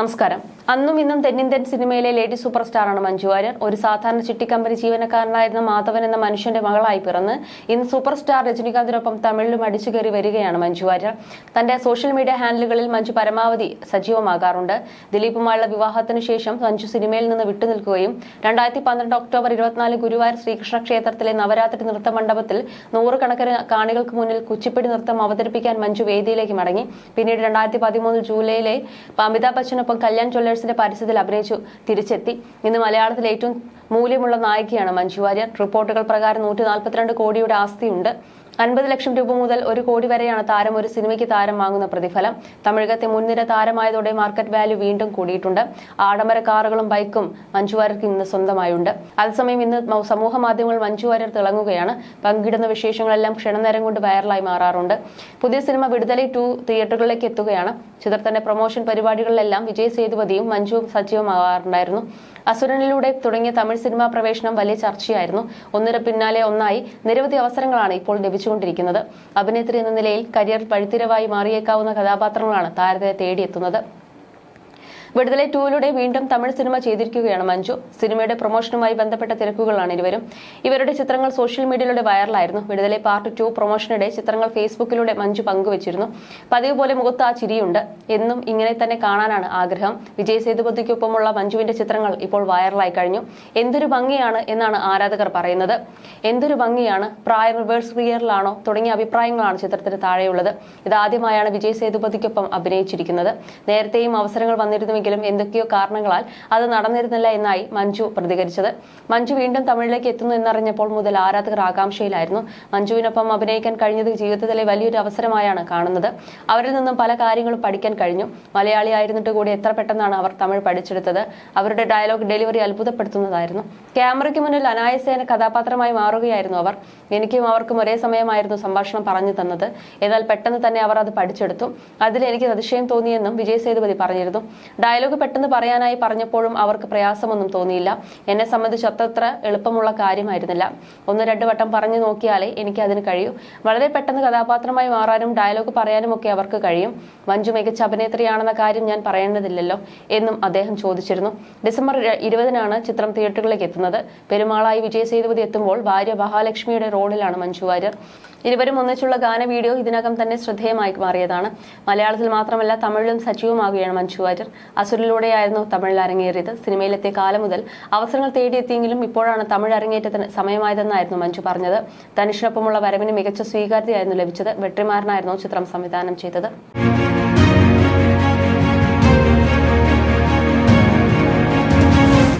നമസ്കാരം. അന്നും ഇന്നും തെന്നിന്ത്യൻ സിനിമയിലെ ലേഡി സൂപ്പർ സ്റ്റാറാണ് മഞ്ജു വാര്യർ. ഒരു സാധാരണ ചിട്ടി കമ്പനി ജീവനക്കാരനായിരുന്ന മാധവൻ എന്ന മനുഷ്യന്റെ മകളായി പിറന്ന് ഇന്ന് സൂപ്പർ സ്റ്റാർ രജനികാന്തിനൊപ്പം തമിഴിലും അടിച്ചു കയറി വരികയാണ് മഞ്ജു വാര്യർ. തന്റെ സോഷ്യൽ മീഡിയ ഹാൻഡിലുകളിൽ മഞ്ജു പരമാവധി സജീവമാകാറുണ്ട്. ദിലീപുമായുള്ള വിവാഹത്തിനു ശേഷം മഞ്ജു സിനിമയിൽ നിന്ന് വിട്ടുനിൽക്കുകയും രണ്ടായിരത്തി പന്ത്രണ്ട് ഒക്ടോബർ ഇരുപത്തിനാല് ഗുരുവായൂർ ശ്രീകൃഷ്ണ ക്ഷേത്രത്തിലെ നവരാത്രി നൃത്ത മണ്ഡപത്തിൽ നൂറുകണക്കിന് കാണികൾക്ക് മുന്നിൽ കുച്ചിപ്പിടി നൃത്തം അവതരിപ്പിക്കാൻ മഞ്ജു വേദിയിലേക്ക് മടങ്ങി. പിന്നീട് രണ്ടായിരത്തി പതിമൂന്ന് ജൂലൈയിലെ അമിതാഭ് ബച്ചനൊപ്പം കല്യാൺ ജ്വല്ലേഴ്സിന്റെ പരസ്യത്തിൽ അഭിനയിച്ചു തിരിച്ചെത്തി. ഇന്ന് മലയാളത്തിലെ ഏറ്റവും മൂല്യമുള്ള നായികയാണ് മഞ്ജു വാര്യർ. റിപ്പോർട്ടുകൾ പ്രകാരം നൂറ്റി നാൽപ്പത്തിരണ്ട് കോടിയുടെ ആസ്തിയുണ്ട്. അൻപത് ലക്ഷം രൂപ മുതൽ ഒരു കോടി വരെയാണ് താരം ഒരു സിനിമയ്ക്ക് താരം വാങ്ങുന്ന പ്രതിഫലം. തമിഴകത്തെ മുൻനിര താരമായതോടെ മാർക്കറ്റ് വാല്യൂ വീണ്ടും കൂടിയിട്ടുണ്ട്. ആഡംബര കാറുകളും ബൈക്കും മഞ്ജുവാരർക്ക് ഇന്ന് സ്വന്തമായുണ്ട്. അതേസമയം ഇന്ന് സമൂഹ മാധ്യമങ്ങൾ മഞ്ജു വാര്യർ തിളങ്ങുകയാണ്. പങ്കിടുന്ന വിശേഷങ്ങളെല്ലാം ക്ഷണനേരം കൊണ്ട് വൈറലായി മാറാറുണ്ട്. പുതിയ സിനിമ വിടുതലൈ ടു തിയേറ്ററുകളിലേക്ക് എത്തുകയാണ്. ചിത്രത്തിന്റെ പ്രൊമോഷൻ പരിപാടികളിലെല്ലാം വിജയ് സേതുപതിയും മഞ്ജുവും സജീവമാകാറുണ്ടായിരുന്നു അസുരനിലൂടെ തുടങ്ങിയ തമിഴ് സിനിമാ പ്രവേശനം വലിയ ചർച്ചയായിരുന്നു. ഒന്നിന് പിന്നാലെ ഒന്നായി. നിരവധി അവസരങ്ങളാണ് ഇപ്പോൾ ലഭിച്ചുകൊണ്ടിരിക്കുന്നത് അഭിനേത്രി എന്ന നിലയിൽ കരിയർ വഴിത്തിരവായി മാറിയേക്കാവുന്ന കഥാപാത്രങ്ങളാണ് താരത്തെ തേടിയെത്തുന്നത്. വിടുതலை ടൂവിലൂടെ വീണ്ടും തമിഴ് സിനിമ ചെയ്തിരിക്കുകയാണ് മഞ്ജു. സിനിമയുടെ പ്രൊമോഷനുമായി ബന്ധപ്പെട്ട തിരക്കുകളാണ് ഇരുവരും. ഇവരുടെ ചിത്രങ്ങൾ സോഷ്യൽ മീഡിയയിലൂടെ വൈറലായിരുന്നു. വിടുതലെ പാർട്ട് ടു പ്രൊമോഷനിടെ ചിത്രങ്ങൾ ഫേസ്ബുക്കിലൂടെ മഞ്ജു പങ്കുവച്ചിരുന്നു. പതിവ് പോലെ മുഖത്ത് ആ ചിരിയുണ്ട്. എന്നും ഇങ്ങനെ തന്നെ കാണാനാണ് ആഗ്രഹം. വിജയ് സേതുപതിക്കൊപ്പമുള്ള മഞ്ജുവിന്റെ ചിത്രങ്ങൾ ഇപ്പോൾ വൈറലായി കഴിഞ്ഞു. എന്തൊരു ഭംഗിയാണ് എന്നാണ് ആരാധകർ പറയുന്നത്. എന്തൊരു ഭംഗിയാണ്. പ്രായ റിവേഴ്സ് ക്രിയറിലാണോ തുടങ്ങിയ അഭിപ്രായങ്ങളാണ് ചിത്രത്തിന് താഴെയുള്ളത്. ഇതാദ്യമായാണ് വിജയ് സേതുപതിക്കൊപ്പം അഭിനയിച്ചിരിക്കുന്നത്. നേരത്തെയും അവസരങ്ങൾ വന്നിരുന്നുവെങ്കിലും എന്തൊക്കെയോ കാരണങ്ങളാൽ അത് നടന്നിരുന്നില്ല എന്നായി മഞ്ജു പ്രതികരിച്ചത്. മഞ്ജു വീണ്ടും തമിഴിലേക്ക് എത്തുന്നു എന്നറിഞ്ഞപ്പോൾ മുതൽ ആരാധകർ ആകാംക്ഷയിലായിരുന്നു. മഞ്ജുവിനൊപ്പം അഭിനയിക്കാൻ കഴിഞ്ഞത് ജീവിതത്തിലെ വലിയൊരു അവസരമായാണ് കാണുന്നത്. അവരിൽ നിന്നും പല കാര്യങ്ങളും പഠിക്കാൻ കഴിഞ്ഞു. മലയാളി ആയിരുന്നിട്ട് കൂടി എത്ര പെട്ടെന്നാണ് അവർ തമിഴ് പഠിച്ചെടുത്തത്. അവരുടെ ഡയലോഗ് ഡെലിവറി അത്ഭുതപ്പെടുത്തുന്നതായിരുന്നു. ക്യാമറയ്ക്ക് മുന്നിൽ അനായസേന കഥാപാത്രമായി മാറുകയായിരുന്നു അവർ. എനിക്കും അവർക്കും ഒരേ സമയമായിരുന്നു സംഭാഷണം പറഞ്ഞു തന്നത്. എന്നാൽ പെട്ടെന്ന് തന്നെ അവർ അത് പഠിച്ചെടുത്തു. അതിൽ എനിക്ക് അതിശയം തോന്നിയെന്നും വിജയ് സേതുപതി പറഞ്ഞിരുന്നു. ഡയലോഗ് പെട്ടെന്ന് പറയാനായി പറഞ്ഞപ്പോഴും അവർക്ക് പ്രയാസമൊന്നും തോന്നിയില്ല. എന്നെ സംബന്ധിച്ച് എളുപ്പമുള്ള കാര്യമായിരുന്നില്ല. ഒന്ന് രണ്ട് വട്ടം പറഞ്ഞു നോക്കിയാലേ എനിക്ക് അതിന് കഴിയൂ. വളരെ പെട്ടെന്ന് കഥാപാത്രമായി മാറാനും ഡയലോഗ് പറയാനും ഒക്കെ അവർക്ക് കഴിയും. മഞ്ജു മികച്ച അഭിനേത്രിയാണെന്ന കാര്യം ഞാൻ പറയേണ്ടതില്ലല്ലോ എന്നും അദ്ദേഹം ചോദിച്ചിരുന്നു. ഡിസംബർ ഇരുപതിനാണ് ചിത്രം തിയേറ്ററുകളിലേക്ക് എത്തുന്നത്. പെരുമാളായി വിജയ് സേതുപതി എത്തുമ്പോൾ ഭാര്യ മഹാലക്ഷ്മിയുടെ റോളിലാണ് മഞ്ജു വാര്യർ. ഇരുവരും ഒന്നിച്ചുള്ള ഗാന വീഡിയോ ഇതിനകം തന്നെ ശ്രദ്ധേയമായി മാറിയതാണ്. മലയാളത്തിൽ മാത്രമല്ല തമിഴിലും സജീവമാകുകയാണ് മഞ്ജു വാര്യർ. അസുരിലൂടെയായിരുന്നു തമിഴിൽ അരങ്ങേറിയത്. സിനിമയിലെത്തിയ കാലം മുതൽ അവസരങ്ങൾ തേടിയെത്തിയെങ്കിലും ഇപ്പോഴാണ് തമിഴ് അരങ്ങേറ്റത്തിന് സമയമായതെന്നായിരുന്നു മഞ്ജു പറഞ്ഞത്. ധനുഷിനൊപ്പമുള്ള വരവിന് മികച്ച സ്വീകാര്യതയായിരുന്നു ലഭിച്ചത്. വെട്രിമാരനായിരുന്നു ചിത്രം സംവിധാനം ചെയ്തത്.